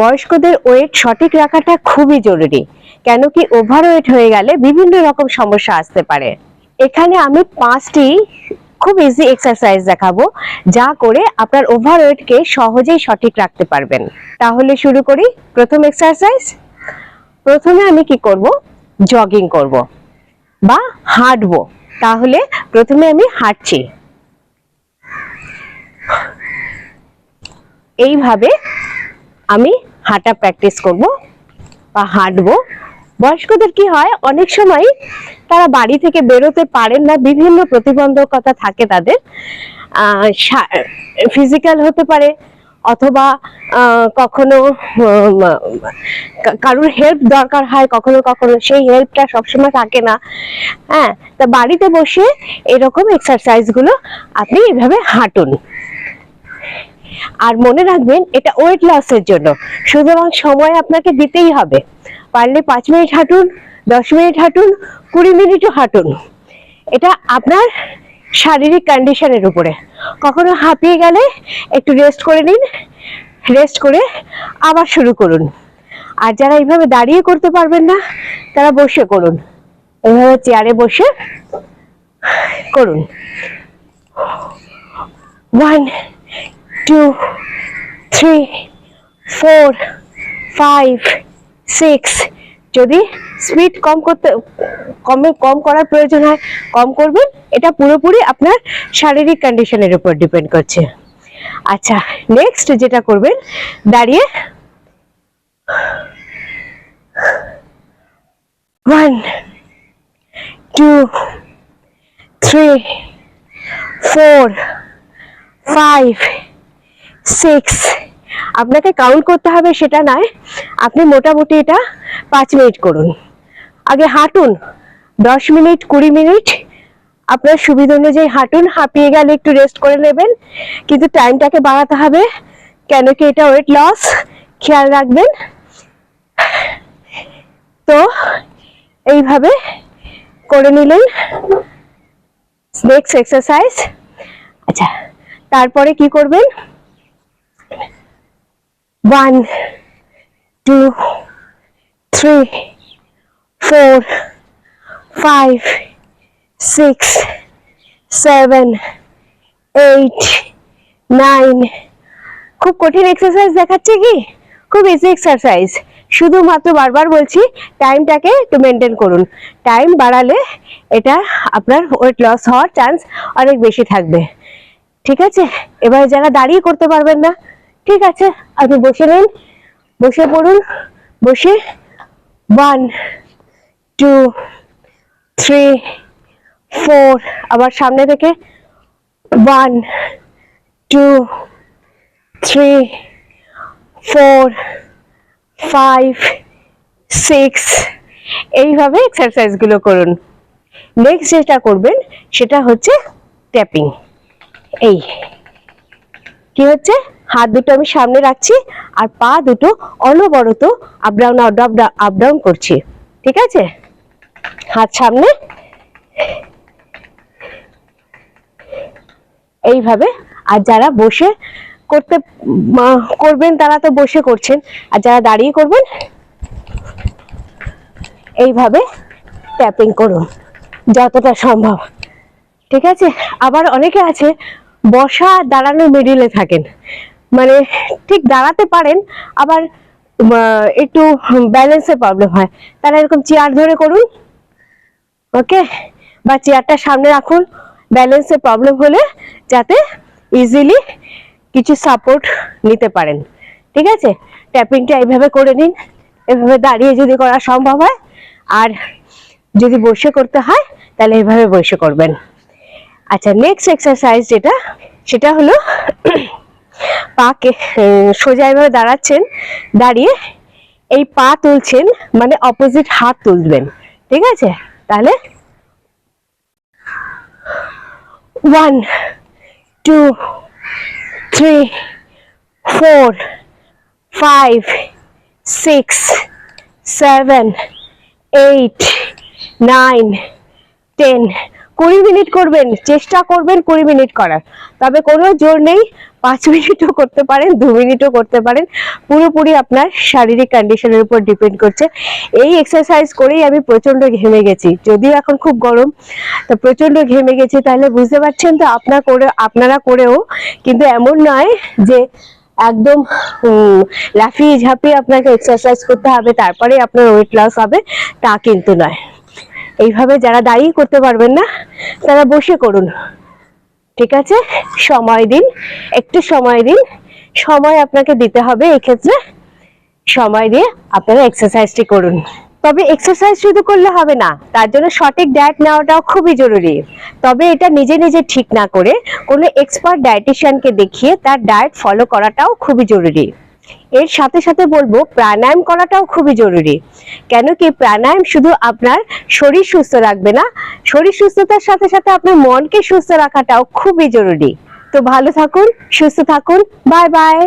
বয়স্কদের ওয়েট সঠিক রাখাটা খুবই জরুরি কেন কি ওভার ওয়েট হয়ে গেলে বিভিন্ন রকম সমস্যা আসতে পারে। এখানে আমি পাঁচটি খুব ইজি এক্সারসাইজ দেখাবো, যা করে আপনার ওভার ওয়েটকে সহজেই সঠিক রাখতে পারবেন। তাহলে শুরু করি, প্রথম এক্সারসাইজ প্রথমে আমি কি করব? জগিং করব, বা হাঁটবো। তাহলে প্রথমে আমি হাঁটছি। এইভাবে আমি হাঁটা প্র্যাকটিস করব বা হাঁটবো। বয়স্কদের কি হয়, অনেক সময় তারা বাড়ি থেকে বেরোতে পারেন না, বিভিন্ন প্রতিবন্ধকতা থাকে তাদের। ফিজিক্যাল হতে পারে অথবা কখনো কারোর হেল্প দরকার হয়, কখনো কখনো সেই হেল্পটা সবসময় থাকে না। হ্যাঁ তা বাড়িতে বসে এরকম এক্সারসাইজগুলো আপনি এভাবে হাঁটুন। আর মনে রাখবেন, এটা ওয়েট লসের জন্য। সুতরাং সময় আপনাকে দিতেই হবে। পারলে পাঁচ মিনিট হাঁটুন, দশ মিনিট হাঁটুন, কুড়ি মিনিটও হাঁটুন। এটা আপনার শারীরিক কন্ডিশনের উপরে। কখনো হাঁপিয়ে গেলে একটু রেস্ট করে নিন রেস্ট করে আবার শুরু করুন। আর যারা এইভাবে দাঁড়িয়ে করতে পারবেন না, তারা বসে করুন। এইভাবে চেয়ারে বসে করুন। One two three four five six যদি স্পিড কম করতে, কমে, কম করার প্রয়োজন হয়, কম করবেন এটা পুরোপুরি আপনার শারীরিক কন্ডিশনের উপর ডিপেন্ড করছে। আচ্ছা নেক্সট যেটা করবেন, দাঁড়িয়ে। One two three four five six আপনাকে কাউন্ট করতে হবে সেটা নয়। আপনি মোটামুটি এটা পাঁচ মিনিট করুন। আগে হাঁটুন। দশ মিনিট, কুড়ি মিনিট। আপনার সুবিধা অনুযায়ী হাঁটুন। হাঁপিয়ে গেলে একটু রেস্ট করে নেবেন। কিন্তু টাইমটাকে বাড়াতে হবে। কেন কি এটা ওয়েট লস খেয়াল রাখবেন। তো এইভাবে করে নিলেন। নেক্সট এক্সারসাইজ আচ্ছা তারপরে কি করবেন? One two three four five six seven eight nine খুব কঠিন এক্সারসাইজ দেখাচ্ছে কি? খুব ইজি এক্সারসাইজ শুধুমাত্র বারবার বলছি টাইমটাকে একটু মেনটেন করুন। টাইম বাড়ালে এটা আপনার ওয়েট লস হওয়ার চান্স অনেক বেশি থাকবে। ঠিক আছে? এবার যারা দাঁড়িয়ে করতে পারবেন না ঠিক আছে, আপনি বসে নিন। বসে পড়ুন। বসে। ওয়ান টু থ্রি ফোর আবার সামনে থেকে। One two three four five six এইভাবে এক্সারসাইজগুলো করুন। নেক্সট যেটা করবেন, সেটা হচ্ছে ট্যাপিং এই। কি হচ্ছে? হাত দুটো আমি সামনে রাখছি আর পা দুটো অনবরত আপ ডাউন আপ ডাউন করছি। ঠিক আছে? হাত সামনে। এইভাবে। আর যারা বসে করতে করবেন, তারা তো বসে করছেন। আর যারা দাঁড়িয়ে করবেন, এইভাবে ট্যাপিং করুন, যতটা সম্ভব। ঠিক আছে? আবার অনেকে আছে, বসা আর দাঁড়ানোর মিডিলে থাকেন। মানে ঠিক দাঁড়াতে পারেন, আবার একটু ব্যালেন্সের প্রবলেম হয়। তাহলে এরকম চেয়ার ধরে করুন ওকে বা চেয়ারটা সামনে রাখুন ব্যালেন্সের প্রবলেম হলে যাতে ইজিলি কিছু সাপোর্ট নিতে পারেন। ঠিক আছে? ট্যাপিংটা এইভাবে করে নিন, এভাবে দাঁড়িয়ে যদি করা সম্ভব হয়, আর যদি বসে করতে হয়, তাহলে এইভাবে বসে করবেন। আচ্ছা নেক্সট এক্সারসাইজ যেটা, সেটা হলো পাকে সোজা এভাবে দাঁড়াচ্ছেন, দাঁড়িয়ে এই পা তুলছেন মানে অপোজিট হাত তুলবেন, ঠিক আছে? তাহলে one two three four five six seven eight nine ten কুড়ি মিনিট করবেন, চেষ্টা করবেন কুড়ি মিনিট করার। তবে কোনো জোর নেই, পাঁচ মিনিটও করতে পারেন, দু মিনিটও করতে পারেন। পুরোপুরি আপনার শারীরিক কন্ডিশনের উপর ডিপেন্ড করছে। এই এক্সারসাইজ করেই আমি প্রচণ্ড ঘেমে গেছি। যদিও এখন খুব গরম, তো প্রচণ্ড ঘেমে গেছি, তাহলে বুঝতে পারছেন তো আপনার করে, আপনারা করেও, কিন্তু এমন নয় যে একদম লাফিয়ে ঝাঁপিয়ে আপনাকে এক্সারসাইজ করতে হবে তারপরে আপনার ওয়েট লস হবে, তা কিন্তু নয়। এইভাবে যারা দাঁড়িয়ে করতে পারবেন না, তারা বসে করুন। ঠিক আছে? সময় দিন, একটু সময় দিন। সময় আপনাকে দিতে হবে, এক্ষেত্রে সময় দিয়ে আপনারা এক্সারসাইজটি করুন। তবে এক্সারসাইজ শুধু করলে হবে না, তার জন্য সঠিক ডায়েট নেওয়াটাও খুবই জরুরি। তবে এটা নিজে নিজে ঠিক না করে কোনো এক্সপার্ট ডায়েটিশিয়ানকে দেখিয়ে তার ডায়েট ফলো করাটাও খুবই জরুরি। এর সাথে সাথে বলব, প্রাণায়াম করাটাও খুবই জরুরি। কেন কি প্রাণায়াম শুধু আপনার শরীর সুস্থ রাখবে না, শরীর সুস্থতার সাথে সাথে আপনার মনকে সুস্থ রাখাটাও খুবই জরুরি। তো ভালো থাকুন, সুস্থ থাকুন, বাই বাই।